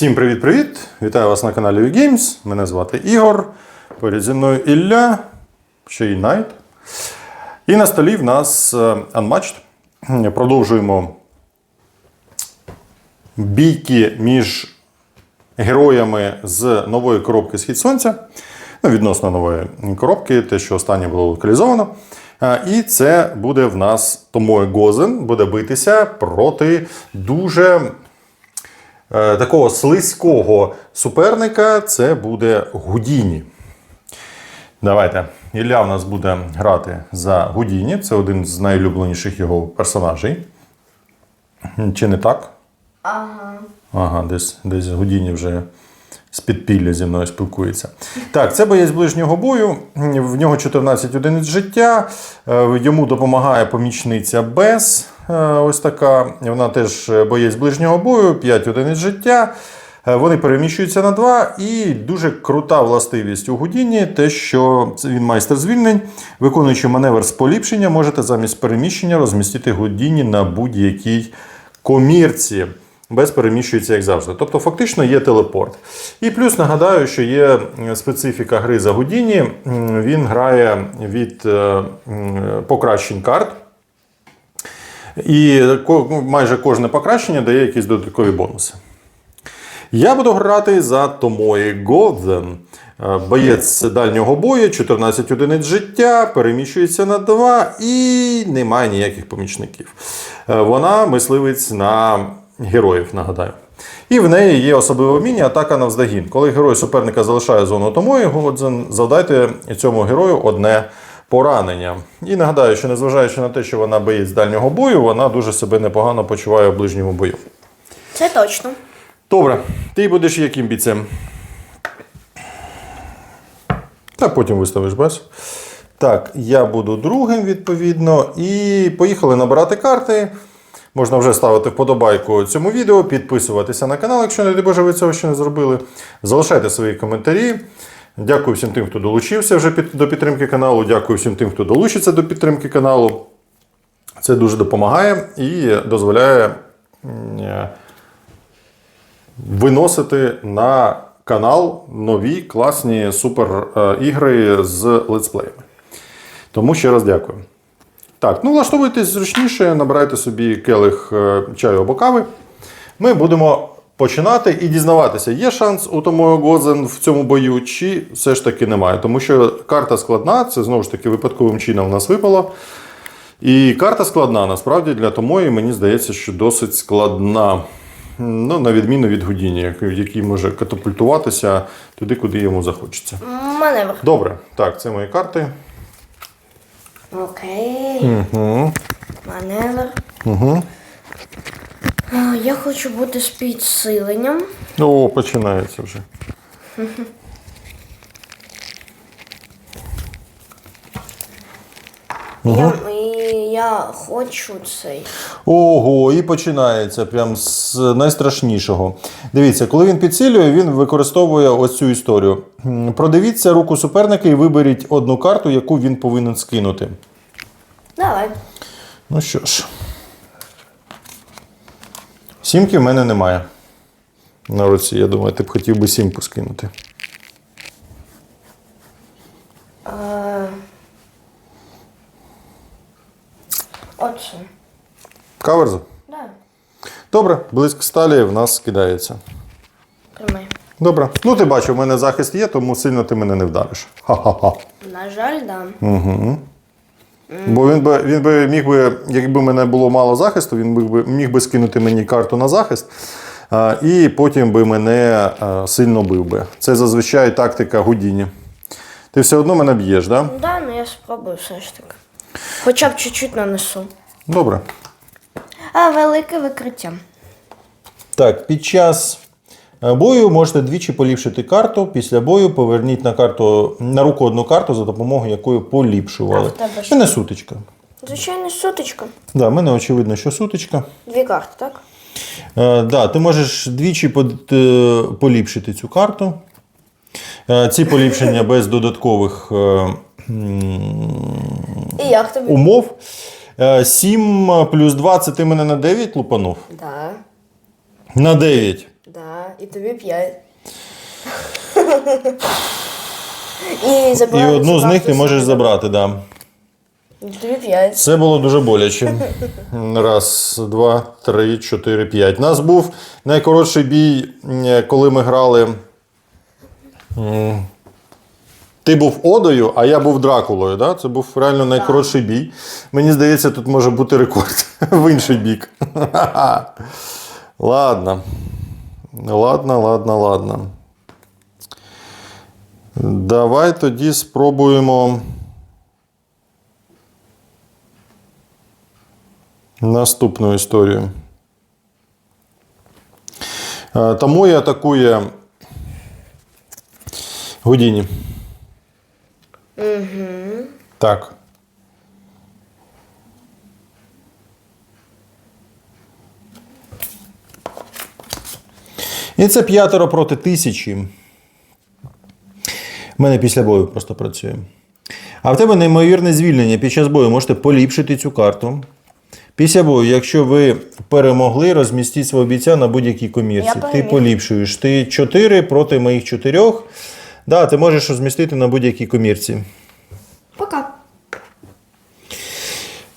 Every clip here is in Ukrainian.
Всім привіт-привіт! Вітаю вас на каналі Games. Мене звати Ігор. Поряд зі мною Ілля, ще й Найт. І на столі в нас е, Unmatched. Продовжуємо бійки між героями з нової коробки Схід Сонця. Ну, відносно нової коробки, те, що останнє було локалізовано. Е, І це буде в нас Томою Гозен буде битися проти дуже такого слизького суперника. Це буде Гудіні. Давайте. Ілля у нас буде грати за Гудіні. Це один з найулюбленіших його персонажей. Чи не так? Ага. Ага, десь, десь Гудіні вже з підпілля зі мною спілкується. Так, це боєць ближнього бою. В нього 14 одиниць життя. Е, Йому допомагає помічниця Бес. е, Ось така. Вона теж боєць ближнього бою, 5 одиниць життя. Е, Вони переміщуються на 2, і дуже крута властивість у Гудіні, те, що він майстер звільнень, виконуючи маневр з поліпшення, можете замість переміщення розмістити Гудіні на будь-якій комірці. Без переміщується, як завжди. Тобто, фактично є телепорт. І плюс нагадаю, що є специфіка гри за Гудіні. Він грає від е, покращень карт. І ну, майже кожне покращення дає якісь додаткові бонуси. Я буду грати за Томої Годзен. Е, Боєць дальнього бою, 14 одиниць життя, переміщується на 2 і немає ніяких помічників. Е, Вона мисливець на героїв, нагадаю. І в неї є особливе вміння атака навздогін. Коли герой суперника залишає зону Томої Годзен, завдайте цьому герою одне поранення. І нагадаю, що незважаючи на те, що вона боєць дальнього бою, вона дуже себе непогано почуває в ближньому бою. Це точно. Добре, ти будеш яким бійцем? Та потім виставиш без. Так, я буду другим, відповідно. І поїхали набирати карти. Можна вже ставити вподобайку цьому відео, підписуватися на канал, якщо не Боже, ви цього ще не зробили. Залишайте свої коментарі. Дякую всім тим, хто долучився вже під- до підтримки каналу. Дякую всім тим, хто долучиться до підтримки каналу. Це дуже допомагає і дозволяє е, виносити на канал нові класні супер е, ігри з летсплеями. Тому ще раз дякую. Так, ну влаштовуйтесь зручніше, набирайте собі келих е, чаю або кави. Ми будемо починати і дізнаватися, є шанс у Томою Годзен в цьому бою, чи все ж таки немає. Тому що карта складна, це знову ж таки випадковим чином в нас випало. І карта складна, насправді для Томої, мені здається, що досить складна. Ну, на відміну від Гудіні, який може катапультуватися туди, куди йому захочеться. Маневр. Добре, так, це мої карти. Окей. Угу. Маневр. Угу. А, Я хочу бути з підсиленням. О, починається вже. Я, і я хочу цей. Ого, і починається прям з найстрашнішого. Дивіться, коли він підсилює, він використовує ось цю історію. Продивіться руку суперника і виберіть одну карту, яку він повинен скинути. Давай. Ну що ж. Сімки в мене немає. На руці, я думаю, ти б хотів би сімку скинути. А... Оце. Каверзу? Да. Добре, блиск сталі в нас скидається. Тримай. Добре. Ну, ти бачив, у мене захист є, тому сильно ти мене не вдариш. Ха-ха-ха. На жаль, да. Бо він би, він би міг би, якби в мене було мало захисту, він би, міг би скинути мені карту на захист, а, і потім би мене а, сильно бив би. Це зазвичай тактика Гудіні. Ти все одно мене б'єш, так? Да? Да, ну я спробую все ж таки. Хоча б чуть-чуть нанесу. Добре. А велике викриття. Так, під час е, бою можете двічі поліпшити карту. Після бою поверніть на карту на руку одну карту, за допомогою якої поліпшували. Що? мене сутичка. Звичайно, сутичка. Да, в мене очевидно, що сутичка. Дві карти, так? Е, да, ти можеш двічі под- е, поліпшити цю карту. Е, ці поліпшення без додаткових е, І як тобі? умов. 7 плюс 2 це ти мене на 9 лупанув? Да. На 9. Да, і тобі п'ять. І І одну з них ти можеш забрати, да. Тобі п'ять. Це було дуже боляче. Раз, два, три, чотири, п'ять. У нас був найкоротший бій, е, коли ми грали. Ти був Одою, а я був Дракулою. Да? Це був реально найкоротший бій. Мені здається, тут може бути рекорд в інший бік. Ладно. Ладно, ладно, ладно. Давай тоді спробуємо. Наступну історію. Е, Тамуї атакує Гудіні. Угу. Так. І це п'ятеро проти тисячі. У мене після бою просто працює. А в тебе неймовірне звільнення під час бою можете поліпшити цю карту. Після бою, якщо ви перемогли, розмістіть свого бійця на будь-якій комірці. Ти поліпшуєш. Ти 4 проти моїх 4. Да, ти можеш розмістити на будь-якій комірці. Пока.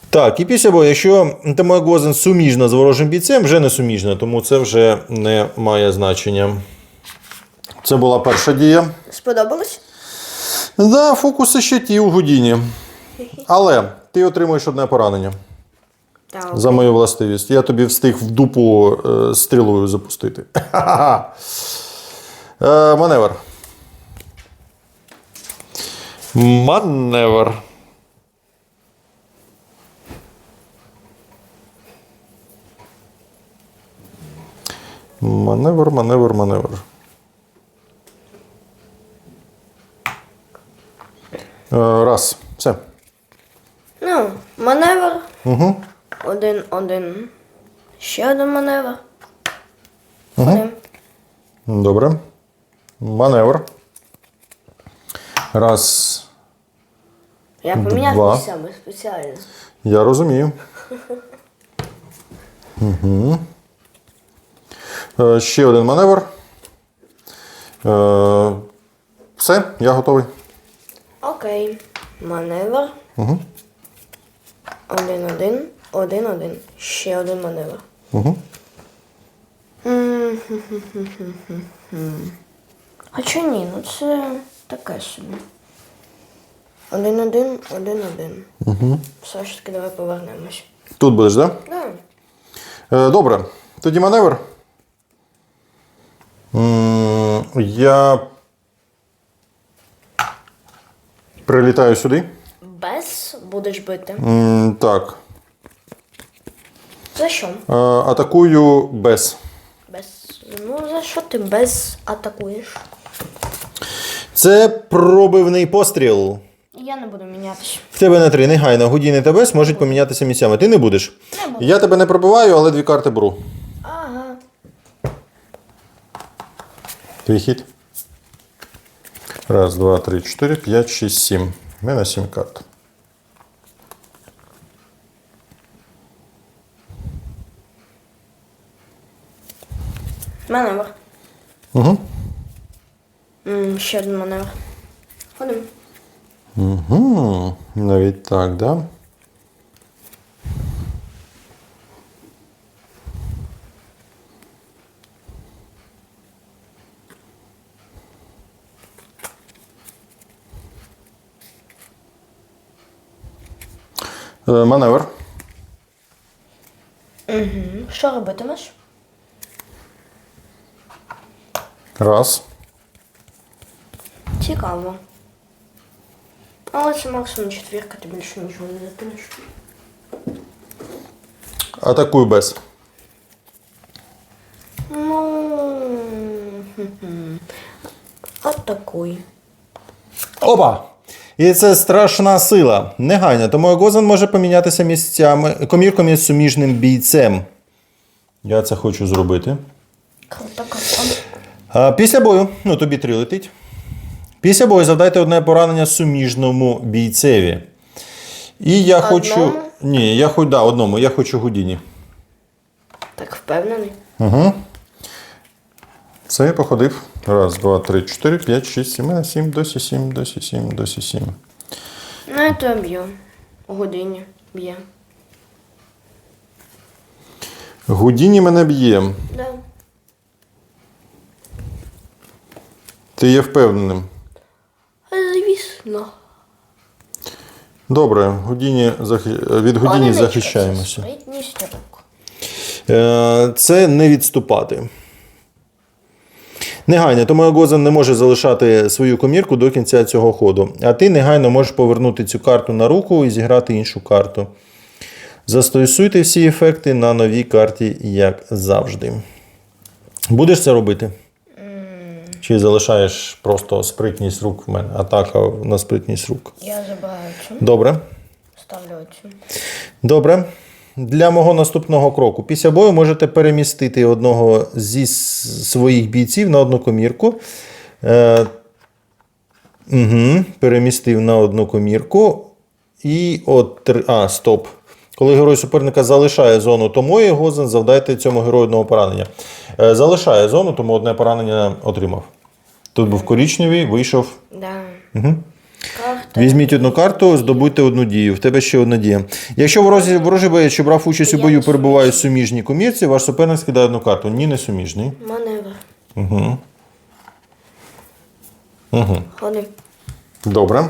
Так, і після бою, якщо Гозен суміжна з ворожим бійцем, вже не суміжна, тому це вже не має значення. Це була перша дія. Сподобалось? Да, фокуси ще ті у Гудіні. Але ти отримуєш одне поранення Так. за мою властивість. Я тобі встиг в дупу е, стрілою запустити. Е, маневр. Маневр. Маневр, маневр, маневр. Е, Раз. Все. Ну, маневр. Угу. Один, один. Ще один маневр. Один. Добре. Маневр. Раз. Я поміняв Два. місцями спеціально. Я розумію. Угу. Е, ще один маневр. Е, все, я готовий. Окей. Маневр. Угу. Один, один. Один, один. Ще один маневр. Угу. М. Хоча ні, ну це таке собі. Один, один, один, один. Угу. Все ж таки давай повернемось. Тут будеш, так? Да. Да? Е, добре. Тоді маневр. Я прилітаю сюди. Без будеш бити. Так. За що? Е, Атакую без. Без. Ну за що ти без атакуєш? Це пробивний постріл. Я не буду мінятися. В тебе на три негайно Гудіни та Бес можуть помінятися місцями. Ти не будеш. Не буду. Я тебе не пробиваю, але дві карти беру. Ага. Твій хід. Раз, два, три, чотири, п'ять, шість, сім. У мене сім карт. Маневр. Угу. М, ще один маневр. Ходимо. Угу. Навіть так, да? Е, Маневр. Що робитимеш? Раз. Цікаво. Але це максимум четвірка, ти більше нічого не закинеш. Атакую без. Ну. хм-хм. Атакуй. Опа! І це страшна сила. Негайно. Тому Гозен може помінятися місцями комірком із суміжним бійцем. Я це хочу зробити. Круто, круто. А, після бою, ну тобі три летить. Після бою завдайте одне поранення суміжному бійцеві. І я хочу. Ні, я хоч да, одному, я хочу Гудіні. Так впевнений. Угу. Все, я походив. Раз, два, три, чотири, п'ять, шість, сім, сім, досі сім, досі сім, досі сім. Ну, це б'є. У годині б'є. Гудіні мене б'є. Да. Ти є впевненим. Звісно. Добре, Гудіні захи... від Гудіні захищаємося. Е, Це не відступати. Негайно, тому Гозен не може залишати свою комірку до кінця цього ходу. А ти негайно можеш повернути цю карту на руку і зіграти іншу карту. Застосуйте всі ефекти на новій карті, як завжди. Будеш це робити? Чи залишаєш просто спритність рук в мене? Атака на спритність рук. Я забираю цю, Добре. ставлю цю. Добре. Для мого наступного кроку. Після бою можете перемістити одного зі своїх бійців на одну комірку. Е, угу, перемістив на одну комірку. І от. А, стоп. Коли герой суперника залишає зону Томої, Гозен завдайте цьому герою одного поранення. Е, залишає зону, тому одне поранення отримав. Тут був коричневий, вийшов Да. Угу. Карта. Візьміть одну карту, здобудьте одну дію. В тебе ще одна дія. Якщо ворожий, ворожий боєць, що брав участь у бою, перебуває в суміжній комірці, ваш суперник скидає одну карту. Ні, не суміжний. Маневр. Угу. Угу. Ходи. Добре.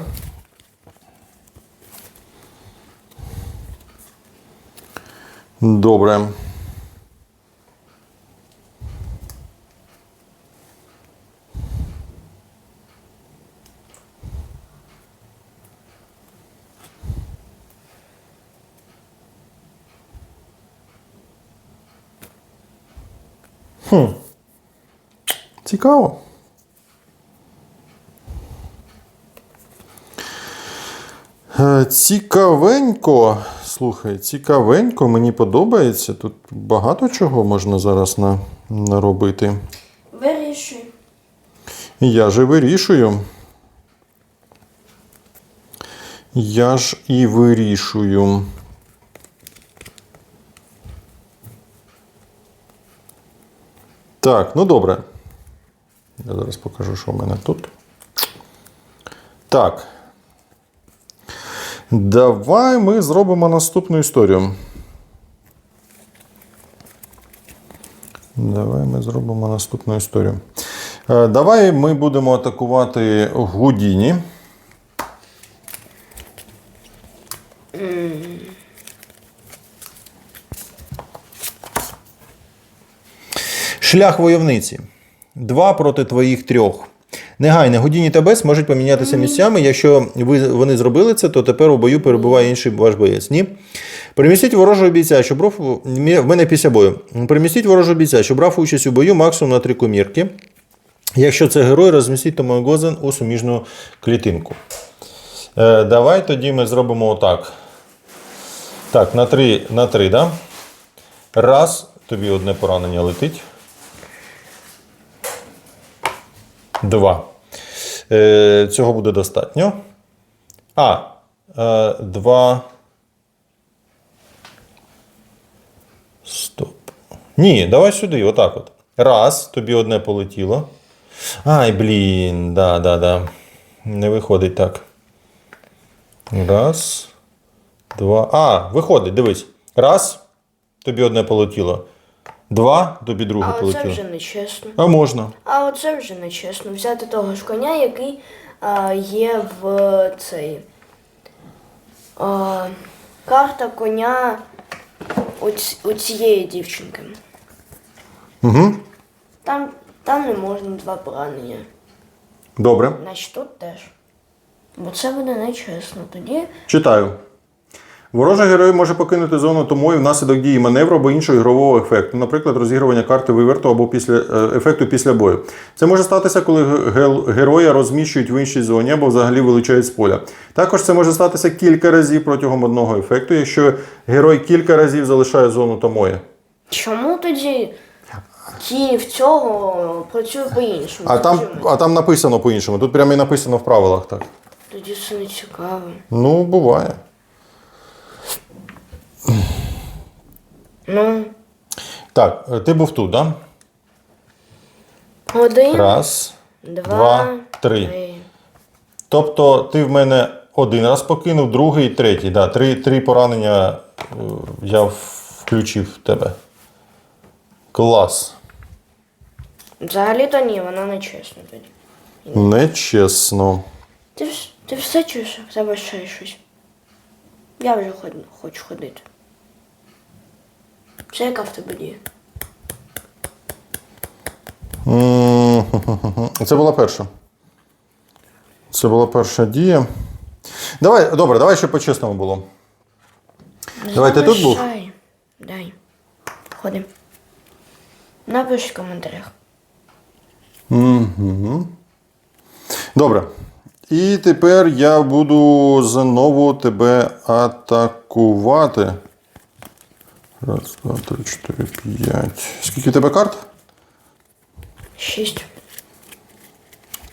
Добре. Хм. Цікаво. Е, Цікавенько. Слухай, цікавенько, мені подобається. Тут багато чого можна зараз на, наробити. Вирішуй. Я же вирішую. Я ж і вирішую. Так, ну добре. Я зараз покажу, що в мене тут. Так. Давай ми зробимо наступну історію. Давай ми зробимо наступну історію. Е, Давай ми будемо атакувати Гудіні. Шлях войовниці. Два проти твоїх трьох. Негайне, Гудіні та Бес можуть помінятися місцями. Якщо ви, вони зробили це, то тепер у бою перебуває інший ваш боєць. Ні? Перемістіть ворожого бійця, що брав. В мене після бою. Перемістіть ворожого бійця, що брав участь у бою максимум на три комірки. Якщо це герой, розмістіть Томагозен у суміжну клітинку. Е, давай тоді ми зробимо отак. Так, на три, на три, да? Раз, тобі одне поранення летить. Два. Е, цього буде достатньо. А. Е, два. Стоп. Ні, давай сюди, отак от. Раз, тобі одне полетіло. Ай, блін, да, да, да. Не виходить так. Раз. Два. А, виходить, дивись. Раз, тобі одне полетіло. Два, тобі друге А оце полетіло. вже не чесно. А можна. А оце вже не чесно. Взяти того ж коня, який а, є в цей. А, карта коня у, ць- у цієї дівчинки. Угу. Там, там не можна два поранення. Добре. Значить тут теж. Бо це буде нечесно. Тоді Читаю. Ворожий герой може покинути зону томою внаслідок дії маневру або іншого ігрового ефекту, наприклад, розігрування карти виверту або після е, ефекту після бою. Це може статися, коли героя розміщують в іншій зоні або взагалі вилучають з поля. Також це може статися кілька разів протягом одного ефекту, якщо герой кілька разів залишає зону томої. чому тоді ті в цього працює по-іншому? А там, а там написано по-іншому. Тут прямо і написано в правилах так. Тоді це не цікаво. Ну, буває. Ну, Так, е, ти був тут, так? Да? Один, Раз, два, два, три. три. Тобто ти в мене один раз покинув, другий, третій. Да, три, три поранення е, я включив в тебе. Клас. Взагалі-то ні, вона не чесна тоді. Нечесно. Ти, ти все чуєш, в тебе ще щось. Я вже хочу ходити. Це яка в тебе дія? Це була перша. Це була перша дія. Давай, добре, давай ще по-чесному було. Давай, ти тут був? Залишай. Дай. Ходим. Напиш в коментарях. Добре. І тепер я буду знову тебе атакувати. Раз, два, три, чотири, п'ять. Скільки в тебе карт? Шість.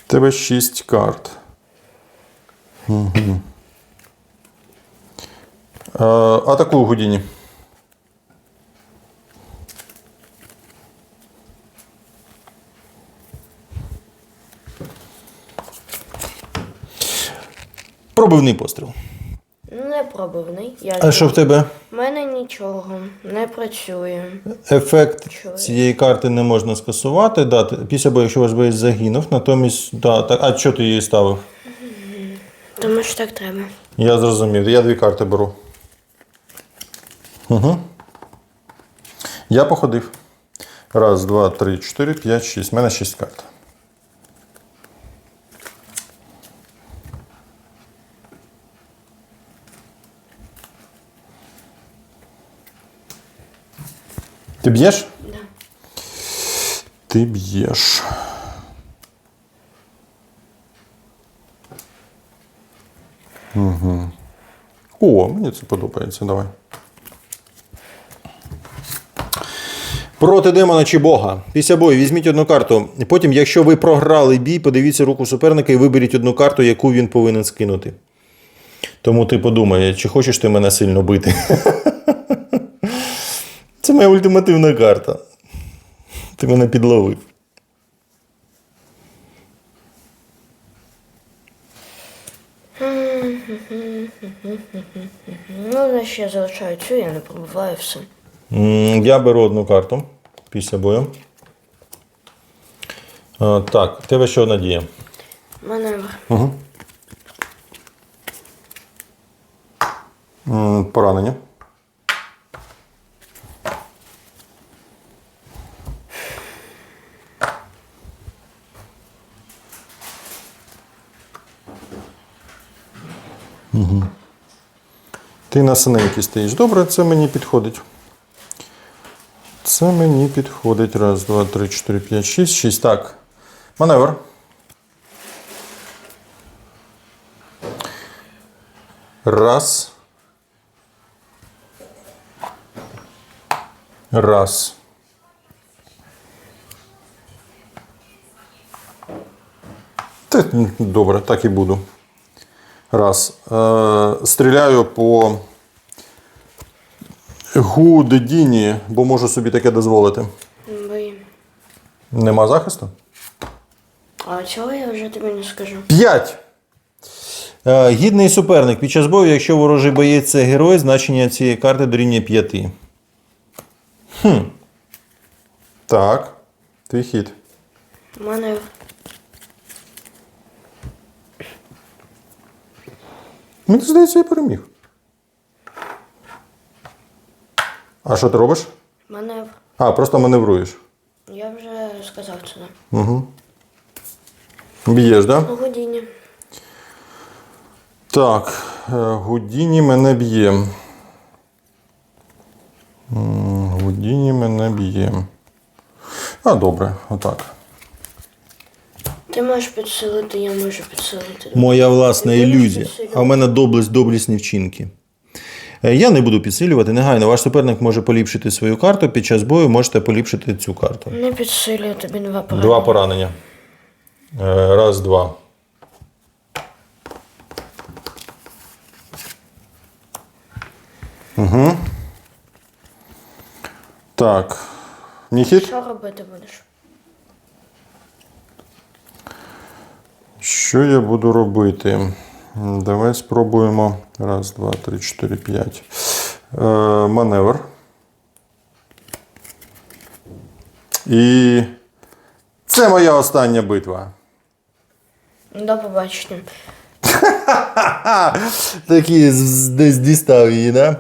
В тебе шість карт. Угу. Е, атакую Гудіні. Пробивний постріл. Не пробивний. Я А що в тебе? Мене нічого не працює. Ефект Чого? цієї карти не можна скасувати. Да, ти- після бою, якщо ваш боєць загинув, натомість. Да, так, а що ти її ставив? Тому що так треба. Я зрозумів. Я дві карти беру. Угу. Я походив. Раз, два, три, чотири, п'ять, шість. У мене шість карт. Б'єш? Да. Ти б'єш. Угу. О, мені це подобається. Давай. Проти демона чи Бога. Після бою візьміть одну карту. Потім, якщо ви програли бій, подивіться руку суперника і виберіть одну карту, яку він повинен скинути. Тому ти подумай, чи хочеш ти мене сильно бити? Це моя ультимативна карта. Ти мене підловив. Ну, я ще залишаю цю, я не пробиваю все. Я беру одну карту після бою. А, Так, в тебе ще одна дія. Маневр. М, Поранення. Ти на синенькій стоїш. Добре, це мені підходить. Це мені підходить. Раз, два, три, чотири, п'ять, шість, шість. Так. Маневр. Раз. Раз. Добре, так і буду. Раз. Е, стріляю по Гудедіні, бо можу собі таке дозволити. Бий. Нема захисту? А цього я вже тобі не скажу. П'ять. Е, Гідний суперник. Під час бою, якщо ворожий боєць це герой, значення цієї карти дорівнює 5. Хм. Так. Твій хід. Маневр. Мені здається, я переміг. А що ти робиш? Маневр. А, просто маневруєш. Я вже сказав це. да. Б'єш, так? Да? Годіння. Так, е, Гудіні мене б'є. Гудіні мене б'є. А, добре, отак. Ти можеш підсилити, я можу підсилити. Моя власна ілюзія. А в мене доблесть, доблісні вчинки. Е, Я не буду підсилювати. Негайно, ваш суперник може поліпшити свою карту. Під час бою можете поліпшити цю карту. Не підсилюю тобі два поранення. Два поранення. Е, Раз, два. Угу. Так. Мій хід? Що робити будеш? Що я буду робити? Давай спробуємо. Раз, два, три, чотири, п'ять. Е, маневр. І це моя остання битва. До побачення. Такий десь дістав її, да?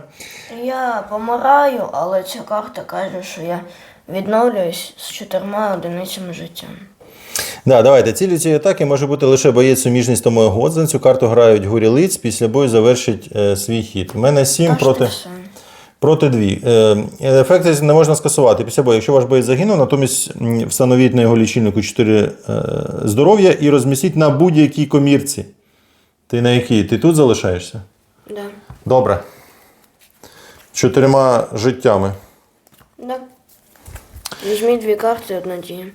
Я помираю, але ця карта каже, що я відновлююсь з чотирма одиницями життя. Да, давайте. Цілі цієї атаки може бути лише боєць суміжність Томою Годзен. Цю карту грають гурі лиць, після бою завершить е, свій хід. У мене 7 проти, проти 2. Е, ефекти не можна скасувати після бою. Якщо ваш боєць загинув, натомість встановіть на його лічильнику 4 е, здоров'я і розмістіть на будь-якій комірці. Ти на якій? Ти тут залишаєшся? Да. Добре. Чотирма життями. Да. Візьміть дві карти, одна дія.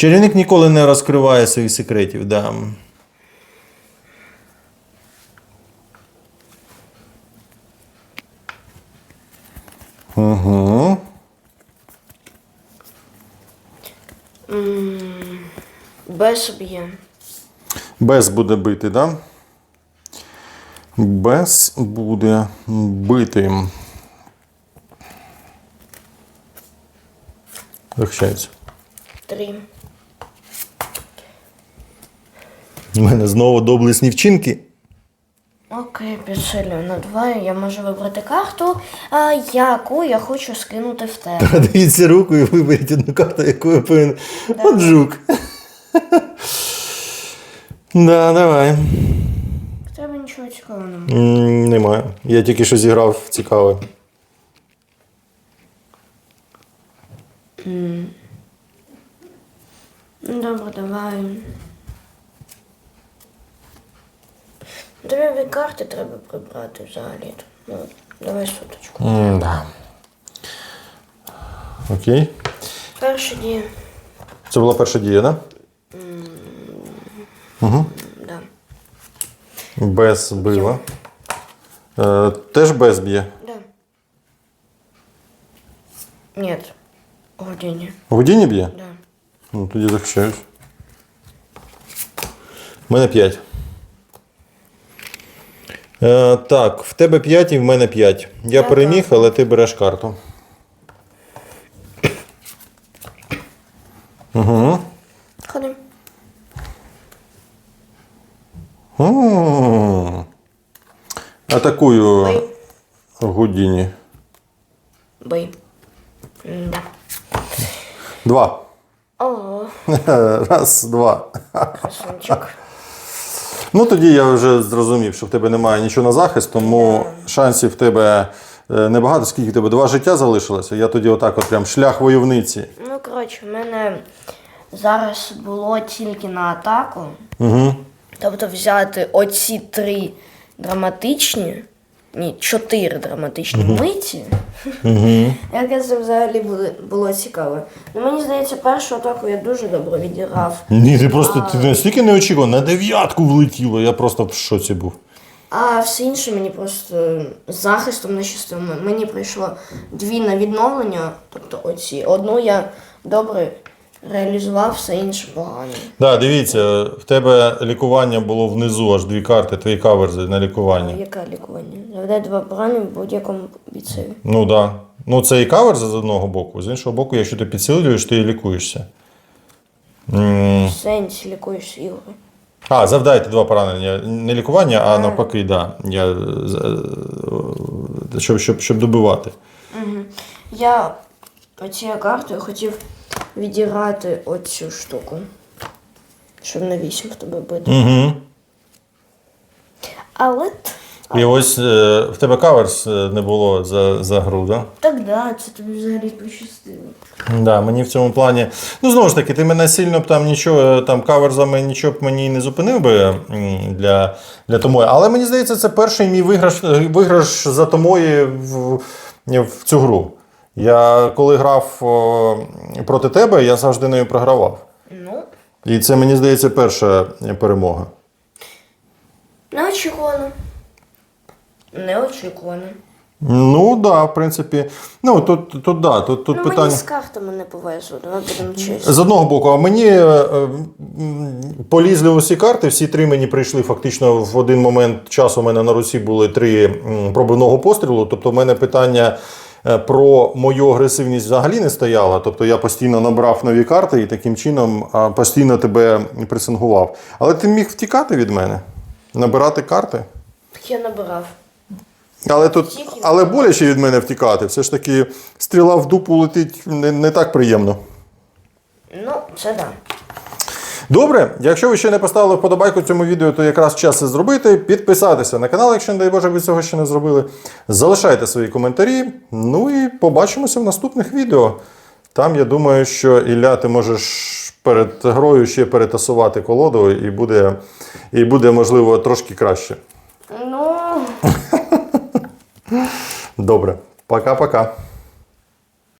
Чарівник ніколи не розкриває своїх секретів. Да. Угу. Без б'є. Без буде бити, да? Без буде бити. Захищається. Три. У мене знову доблесні вчинки. Окей, підсилюю на два. Я можу вибрати карту, а, яку я хочу скинути в тебе. Дивіться руку і виберіть одну карту, яку я повинен. От жук. Да, давай. В тебе нічого цікавого немає. М, Немає. Я тільки що зіграв цікаве. Ну, Добре, давай. Від карти треба прибрати взагалі. Ну, давай суточку. Да. Окей. Перша дія. Це була перша дія, так? Да. Без била. Е, теж без б'є. Да. Нет. Гудіння. Гудіння б'є? Да. Ну, тоді захищаюсь. У мене 5. Е, так, в тебе 5 і в мене 5. Я переміг, але ти береш карту. Угу. Ходи. М. Атакую Бий. Гудіні. Бий. Да. Два. Ого, Раз, два. красунчик. Ну тоді я вже зрозумів, що в тебе немає нічого на захист, тому шансів в тебе е, небагато. Скільки в тебе два життя залишилося? Я тоді отак, от прям шлях войовниці. Ну, коротше, в мене зараз було тільки на атаку. Угу. Тобто взяти оці три драматичні, ні, чотири драматичні миті. Угу. Яке це взагалі було, було цікаво. Ну, мені здається, першу атаку я дуже добре відіграв. Ні, ти просто ти настільки не очікував, на дев'ятку влетіло, я просто в шоці був. А все інше мені просто з захистом не щастило. Мені прийшло дві на відновлення, тобто оці. Одну я добре реалізував, все інше погано. Да, дивіться, в тебе лікування було внизу, аж дві карти, твої каверзи на лікування. Яке лікування? Заведе два поранення в будь-якому бійцеві. Ну так. Да. Ну це і каверзи з одного боку, з іншого боку, якщо ти підсилюєш, ти і лікуєшся. В сенсі лікуєш ігри. А, завдайте два поранення. Не лікування, а навпаки, да. Я, е, щоб, щоб, щоб добивати. Я оцією картою хотів відіграти оцю штуку. Щоб на вісім в тебе бити. Угу. Але І ось е, в тебе каверс е, не було за, за гру, да? так да, це тобі взагалі пощастило. Да, мені в цьому плані. Ну, знову ж таки, ти мене сильно б там нічого, е, там каверзами нічого б мені не зупинив би м, для, для Томої. Але мені здається, це перший мій виграш, е, виграш за Томої в, в цю гру. Я коли грав о, проти тебе, я завжди нею програвав. Ну, І це, мені здається, перша перемога. неочікувано. Неочікувано. Ну, так, да, в принципі. Ну, тут, тут, да, тут, тут ну, питання. мені з картами не повезло, давай будемо чесно. З одного боку, а мені е, полізли усі карти, всі три мені прийшли фактично в один момент часу. У мене на руці були три пробивного пострілу. Тобто, в мене питання про мою агресивність взагалі не стояло. Тобто я постійно набрав нові карти і таким чином постійно тебе пресингував. Але ти міг втікати від мене, набирати карти. Так я набирав. Але тут, але боляче від мене втікати. Все ж таки, стріла в дупу летить не, не так приємно. Ну, це да. Добре, якщо ви ще не поставили вподобайку цьому відео, то якраз час це зробити. Підписатися на канал, якщо не дай Боже, ви цього ще не зробили. Залишайте свої коментарі. Ну і побачимося в наступних відео. Там я думаю, що Ілля, ти можеш перед грою ще перетасувати колоду, і буде, і буде можливо трошки краще. Ну. Добре, пока-пока.